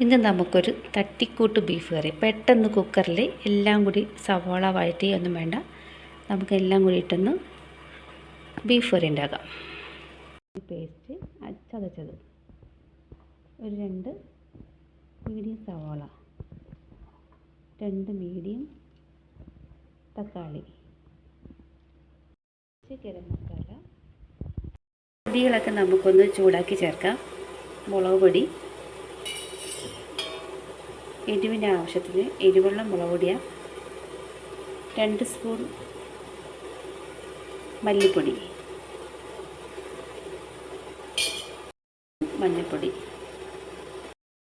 ഇന്ന് നമുക്കൊരു തട്ടിക്കൂട്ട് ബീഫ് കറി. പെട്ടെന്ന് കുക്കറിൽ എല്ലാം കൂടി സവാള വഴറ്റിയൊന്നും വേണ്ട. നമുക്ക് എല്ലാം കൂടി ഇട്ടൊന്ന് ബീഫ് കറി ഉണ്ടാക്കാം പേസ്റ്റ് ചതച്ചത്. ഒരു രണ്ട് മീഡിയം സവാള. രണ്ട് മീഡിയം തക്കാളി. ഗരം മസാല. പൊടികളൊക്കെ നമുക്കൊന്ന് ചൂടാക്കി ചേർക്കാം. മുളക് പൊടി. എരിവിന്റെ ആവശ്യത്തിന് എരിവെള്ളം മുളക് രണ്ട് സ്പൂൺ മല്ലിപ്പൊടി. മഞ്ഞൾപ്പൊടി.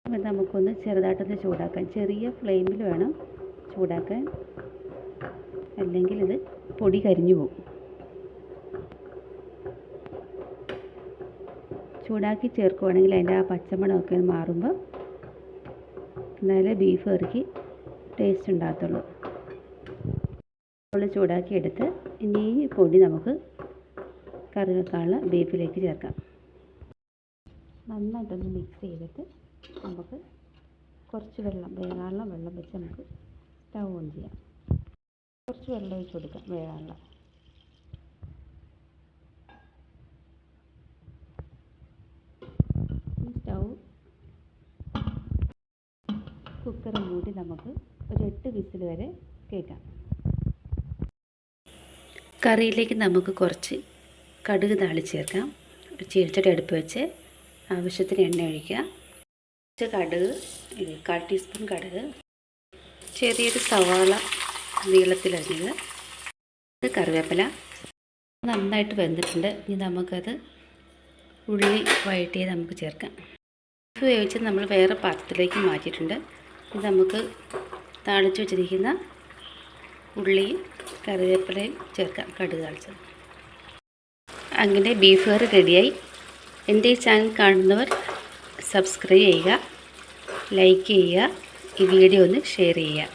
നമുക്കൊന്ന് ചെറുതായിട്ടൊന്ന് ചൂടാക്കാൻ ചെറിയ ഫ്ലെയിമിൽ വേണം ചൂടാക്കാൻ. അല്ലെങ്കിൽ ഇത് പൊടി കരിഞ്ഞു പോകും. ചൂടാക്കി ചേർക്കുവാണെങ്കിൽ അതിന്റെ ആ പച്ചമണമൊക്കെ മാറുമ്പോൾ എന്നാലേ ബീഫ് കറിക്ക് ടേസ്റ്റ് ഉണ്ടാകത്തുള്ളൂ. നമ്മൾ ചൂടാക്കിയെടുത്ത് ഇനി ഈ പൊടി നമുക്ക് കറി വെക്കാനുള്ള ബീഫിലേക്ക് ചേർക്കാം. നന്നായിട്ടൊന്ന് മിക്സ് ചെയ്തിട്ട് നമുക്ക് കുറച്ച് വെള്ളം വേകാനുള്ള വെള്ളം വെച്ച് നമുക്ക് സ്റ്റൗ ഓൺ ചെയ്യാം. കുറച്ച് വെള്ളം ഒഴിച്ച് കൊടുക്കാം വേകാനുള്ള കുക്കർ മൂടി നമുക്ക് ഒരു എട്ട് വിസിൽ വരെ കേൾക്കാം കറിയിലേക്ക് നമുക്ക് കുറച്ച് കടുക് താളി ചേർക്കാം. ചീരച്ചട്ടി അടുപ്പ് വെച്ച് ആവശ്യത്തിന് എണ്ണ ഒഴിക്കുക. കുറച്ച് കടുക് കാൽ ടീസ്പൂൺ കടുക് ചെറിയൊരു സവാള നീളത്തിലരിഞ്ഞത് ഇത് കറിവേപ്പില. നന്നായിട്ട് വെന്തിട്ടുണ്ട്. ഇനി നമുക്കത് ഉള്ളി വഴറ്റിയത് നമുക്ക് ചേർക്കാം. ഉപയോഗിച്ച് നമ്മൾ വേറെ പാത്രത്തിലേക്ക് മാറ്റിയിട്ടുണ്ട്. ഇത് നമുക്ക് താളിച്ച് വെച്ചിരിക്കുന്ന ഉള്ളിയും കറിവേപ്പിലയും ചേർക്കാം കടുക് താളിച്ചത്. അങ്ങനെ ബീഫ് കറി റെഡിയായി എന്റെ ഈ ചാനൽ കാണുന്നവർ സബ്സ്ക്രൈബ് ചെയ്യുക ലൈക്ക് ചെയ്യുക ഈ വീഡിയോ ഒന്ന് ഷെയർ ചെയ്യുക.